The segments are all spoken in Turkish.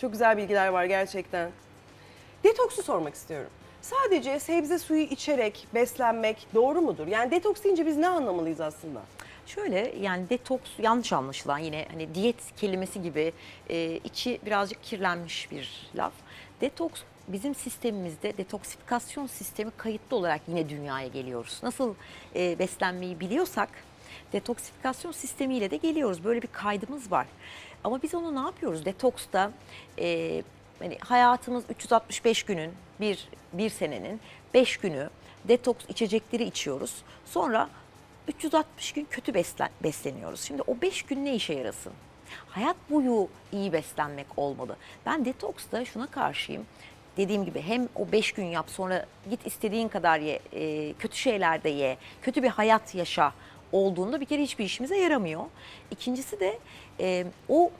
Çok güzel bilgiler var gerçekten. Detoksu sormak istiyorum. Sadece sebze suyu içerek beslenmek doğru mudur? Yani detoks deyince biz ne anlamalıyız aslında? Şöyle yani detoks yanlış anlaşılan yine hani diyet kelimesi gibi e, içi birazcık kirlenmiş bir laf. Detoks bizim sistemimizde detoksifikasyon sistemi kayıtlı olarak yine dünyaya geliyoruz. Nasıl e, beslenmeyi biliyorsak detoksifikasyon sistemiyle de geliyoruz. Böyle bir kaydımız var. Ama biz onu ne yapıyoruz? Detoksta e, hani hayatımız 365 günün bir, bir senenin 5 günü detoks içecekleri içiyoruz. Sonra 360 gün kötü beslen, besleniyoruz. Şimdi o 5 gün ne işe yarasın? Hayat boyu iyi beslenmek olmalı. Ben detoksta şuna karşıyım. Dediğim gibi hem o 5 gün yap sonra git istediğin kadar ye, e, kötü şeyler de ye, kötü bir hayat yaşa olduğunda bir kere hiçbir işimize yaramıyor. İkincisi de e, o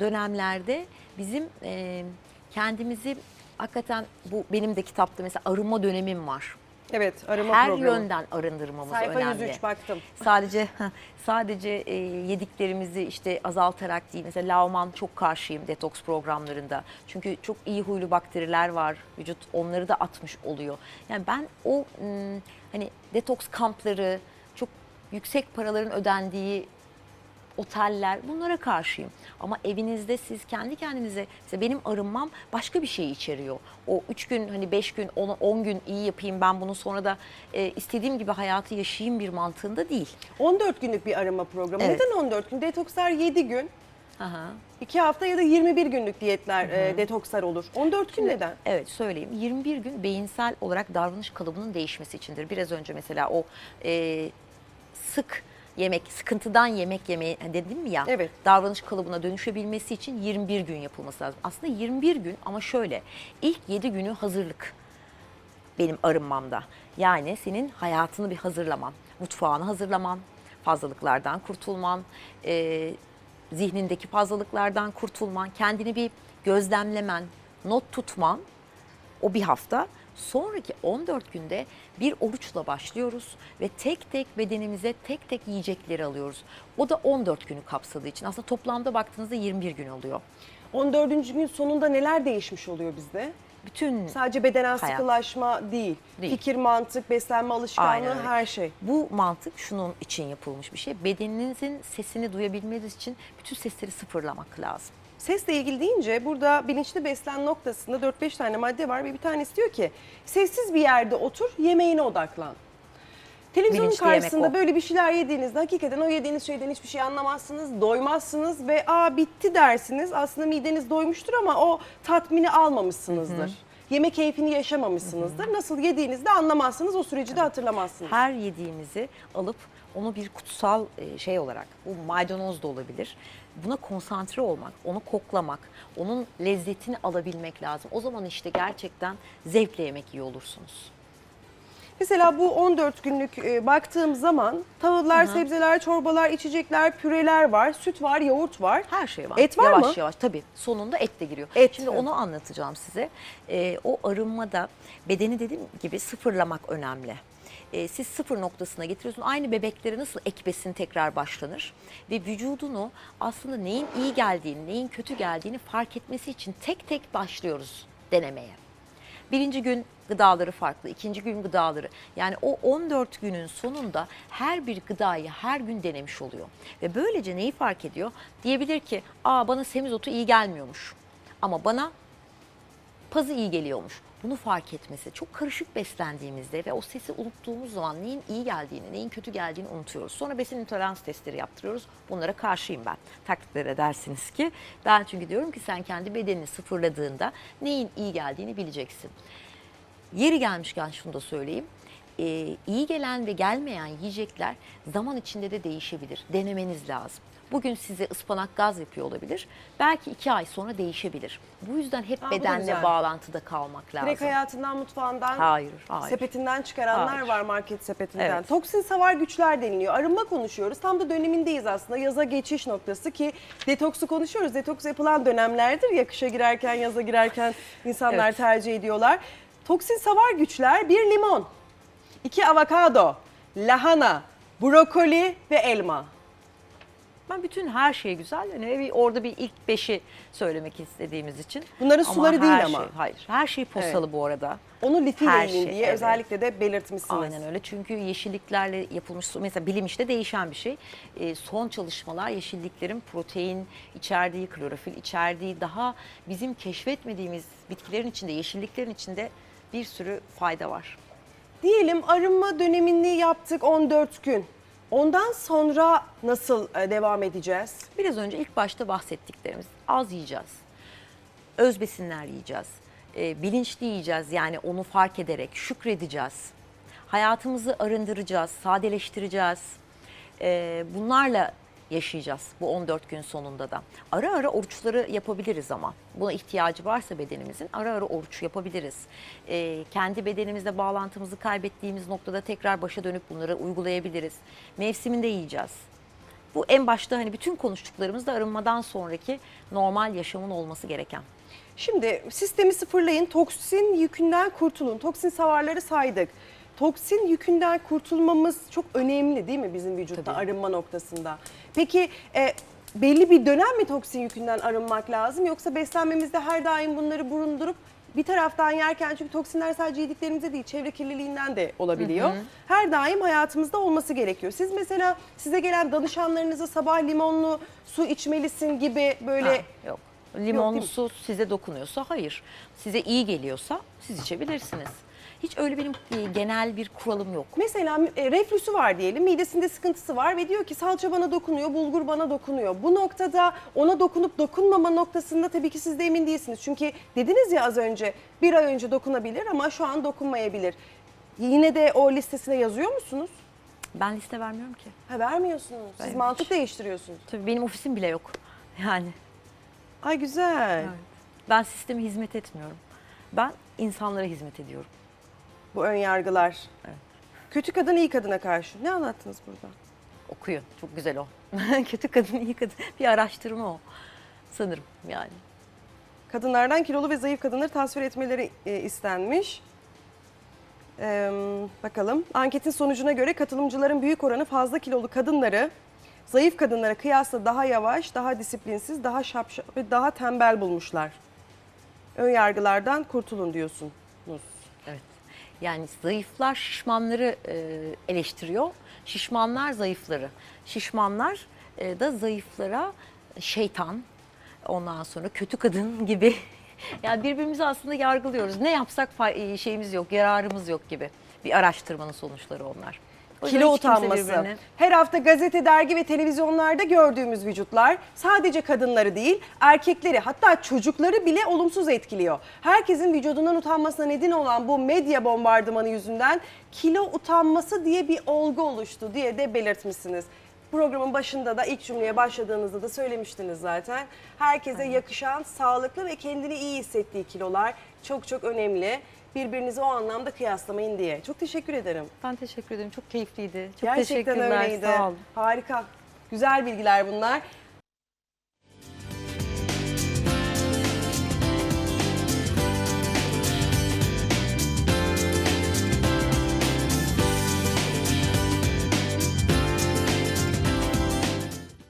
dönemlerde bizim e, kendimizi hakikaten bu benim de kitapta mesela arınma dönemim var. Evet, arama Her programı. yönden arındırmamız Sayfa önemli. 103 baktım. Sadece sadece e, yediklerimizi işte azaltarak değil. Mesela Lauman çok karşıyım detoks programlarında. Çünkü çok iyi huylu bakteriler var. Vücut onları da atmış oluyor. Yani ben o m, hani detoks kampları çok yüksek paraların ödendiği oteller bunlara karşıyım. Ama evinizde siz kendi kendinize mesela benim arınmam başka bir şey içeriyor. O 3 gün hani 5 gün 10 gün iyi yapayım ben bunu sonra da e, istediğim gibi hayatı yaşayayım bir mantığında değil. 14 günlük bir arama programı. Evet. Neden 14 gün? Detokslar 7 gün, Aha. 2 hafta ya da 21 günlük diyetler, e, detokslar olur. 14 gün neden? Evet söyleyeyim. 21 gün beyinsel olarak davranış kalıbının değişmesi içindir. Biraz önce mesela o e, sık yemek, sıkıntıdan yemek yemeyi hani dedim mi ya? Evet. Davranış kalıbına dönüşebilmesi için 21 gün yapılması lazım. Aslında 21 gün ama şöyle ilk 7 günü hazırlık benim arınmamda. Yani senin hayatını bir hazırlaman, mutfağını hazırlaman, fazlalıklardan kurtulman, e, zihnindeki fazlalıklardan kurtulman, kendini bir gözlemlemen, not tutman o bir hafta. Sonraki 14 günde bir oruçla başlıyoruz ve tek tek bedenimize tek tek yiyecekleri alıyoruz. O da 14 günü kapsadığı için aslında toplamda baktığınızda 21 gün oluyor. 14. gün sonunda neler değişmiş oluyor bizde? Bütün Sadece bedenen Hayat. sıkılaşma değil. Değil. Fikir, mantık, beslenme alışkanlığı Aynen öyle. her şey. Bu mantık şunun için yapılmış bir şey. Bedeninizin sesini duyabilmeniz için bütün sesleri sıfırlamak lazım. Sesle ilgili deyince burada bilinçli beslen noktasında 4-5 tane madde var ve bir tanesi diyor ki sessiz bir yerde otur yemeğine odaklan. Televizyonun Bilinçli yemek karşısında o. böyle bir şeyler yediğinizde hakikaten o yediğiniz şeyden hiçbir şey anlamazsınız, doymazsınız ve aa bitti dersiniz. Aslında mideniz doymuştur ama o tatmini almamışsınızdır. Yeme keyfini yaşamamışsınızdır. Nasıl yediğinizde anlamazsınız, o süreci de hatırlamazsınız. Her yediğimizi alıp onu bir kutsal e, şey olarak, bu maydanoz da olabilir. Buna konsantre olmak, onu koklamak, onun lezzetini alabilmek lazım. O zaman işte gerçekten zevkle yemek yiyor olursunuz. Mesela bu 14 günlük e, baktığım zaman tahıllar, sebzeler, çorbalar, içecekler, püreler var, süt var, yoğurt var. Her şey var. Et var yavaş mı? Yavaş tabii. Sonunda et de giriyor. Et, Şimdi evet. onu anlatacağım size. Ee, o arınmada bedeni dediğim gibi sıfırlamak önemli. Ee, siz sıfır noktasına getiriyorsunuz. Aynı bebeklere nasıl ek besin tekrar başlanır ve vücudunu aslında neyin iyi geldiğini, neyin kötü geldiğini fark etmesi için tek tek başlıyoruz denemeye. Birinci gün gıdaları farklı, ikinci gün gıdaları. Yani o 14 günün sonunda her bir gıdayı her gün denemiş oluyor. Ve böylece neyi fark ediyor? Diyebilir ki, aa bana semizotu iyi gelmiyormuş. Ama bana pazı iyi geliyormuş. Bunu fark etmesi çok karışık beslendiğimizde ve o sesi unuttuğumuz zaman neyin iyi geldiğini, neyin kötü geldiğini unutuyoruz. Sonra besin intolerans testleri yaptırıyoruz. Bunlara karşıyım ben. Takdir edersiniz ki ben çünkü diyorum ki sen kendi bedenini sıfırladığında neyin iyi geldiğini bileceksin. Yeri gelmişken şunu da söyleyeyim. Ee, iyi gelen ve gelmeyen yiyecekler zaman içinde de değişebilir. Denemeniz lazım. Bugün size ıspanak gaz yapıyor olabilir. Belki iki ay sonra değişebilir. Bu yüzden hep Aa, bu da bedenle güzel. bağlantıda kalmak lazım. Direkt hayatından, mutfağından, Hayır, hayır. sepetinden çıkaranlar Hayır. var market sepetinden. Evet. Toksin savar güçler deniliyor. Arınma konuşuyoruz. Tam da dönemindeyiz aslında. Yaza geçiş noktası ki detoksu konuşuyoruz. Detoks yapılan dönemlerdir ya kışa girerken, yaza girerken insanlar Evet. tercih ediyorlar. Toksin savar güçler bir limon, iki avokado, lahana, brokoli ve elma. rağmen bütün her şey güzel. Yani bir- orada bir ilk beşi söylemek istediğimiz için. Bunların Ama suları değil her ama. Şey, hayır. Her şey posalı bu arada. Onu yiyin şey, diye evet. özellikle de belirtmişsiniz. Aynen öyle çünkü yeşilliklerle yapılmış mesela bilim işte değişen bir şey. Ee, son çalışmalar yeşilliklerin protein içerdiği, klorofil içerdiği daha bizim keşfetmediğimiz bitkilerin içinde, yeşilliklerin içinde bir sürü fayda var. Diyelim arınma dönemini yaptık 14 gün. Ondan sonra nasıl e, devam edeceğiz? Biraz önce ilk başta bahsettiklerimiz az yiyeceğiz. Öz besinler yiyeceğiz. Ee, bilinçli yiyeceğiz yani onu fark ederek şükredeceğiz. Hayatımızı arındıracağız, sadeleştireceğiz. Ee, bunlarla yaşayacağız bu 14 gün sonunda da. Ara ara oruçları yapabiliriz ama buna ihtiyacı varsa bedenimizin ara ara oruç yapabiliriz. Ee, kendi bedenimizle bağlantımızı kaybettiğimiz noktada tekrar başa dönüp bunları uygulayabiliriz. Mevsiminde yiyeceğiz. Bu en başta hani bütün konuştuklarımız da arınmadan sonraki normal yaşamın olması gereken. Şimdi sistemi sıfırlayın, toksin yükünden kurtulun. Toksin savarları saydık. Toksin yükünden kurtulmamız çok önemli değil mi bizim vücutta Tabii. arınma noktasında? Peki e, belli bir dönem mi toksin yükünden arınmak lazım yoksa beslenmemizde her daim bunları bulundurup bir taraftan yerken çünkü toksinler sadece yediklerimizde değil çevre kirliliğinden de olabiliyor. Her daim hayatımızda olması gerekiyor. Siz mesela size gelen danışanlarınıza sabah limonlu su içmelisin gibi böyle Ha, yok. Limonlu mi? su size dokunuyorsa hayır. Size iyi geliyorsa siz içebilirsiniz. Hiç öyle benim e, genel bir kuralım yok. Mesela e, reflüsü var diyelim, midesinde sıkıntısı var ve diyor ki salça bana dokunuyor, bulgur bana dokunuyor. Bu noktada ona dokunup dokunmama noktasında tabii ki siz de emin değilsiniz. Çünkü dediniz ya az önce bir ay önce dokunabilir ama şu an dokunmayabilir. Yine de o listesine yazıyor musunuz? Ben liste vermiyorum ki. Ha vermiyorsunuz. Siz Ben mantık değiştiriyorsunuz. Tabii benim ofisim bile yok. Yani Ay güzel. ben sisteme hizmet etmiyorum. Ben insanlara hizmet ediyorum. Bu ön yargılar. Kötü kadın iyi kadına karşı. Ne anlattınız burada? Okuyun. Çok güzel o. Kötü kadın, iyi kadın. Bir araştırma o. Sanırım yani. Kadınlardan kilolu ve zayıf kadınları tasvir etmeleri e, istenmiş. Ee, bakalım. Anketin sonucuna göre katılımcıların büyük oranı fazla kilolu kadınları zayıf kadınlara kıyasla daha yavaş, daha disiplinsiz, daha şapşal ve daha tembel bulmuşlar. Ön yargılardan kurtulun diyorsunuz. Evet. Yani zayıflar şişmanları e, eleştiriyor. Şişmanlar zayıfları. Şişmanlar e, da zayıflara şeytan, ondan sonra kötü kadın gibi. yani birbirimizi aslında yargılıyoruz. Ne yapsak e, şeyimiz yok, yararımız yok gibi. Bir araştırmanın sonuçları onlar. O yüzden Kilo hiç kimse utanması. birbirini- Her hafta gazete, dergi ve televizyonlarda gördüğümüz vücutlar sadece kadınları değil, erkekleri hatta çocukları bile olumsuz etkiliyor. Herkesin vücudundan utanmasına neden olan bu medya bombardımanı yüzünden kilo utanması diye bir olgu oluştu diye de belirtmişsiniz. Programın başında da ilk cümleye başladığınızda da söylemiştiniz zaten. Herkese yakışan, sağlıklı ve kendini iyi hissettiği kilolar çok çok önemli. Birbirinizi o anlamda kıyaslamayın diye. Çok teşekkür ederim. Ben teşekkür ederim. Çok keyifliydi. Çok Gerçekten teşekkürler. öyleydi. Sağ olun. Harika. Güzel bilgiler bunlar.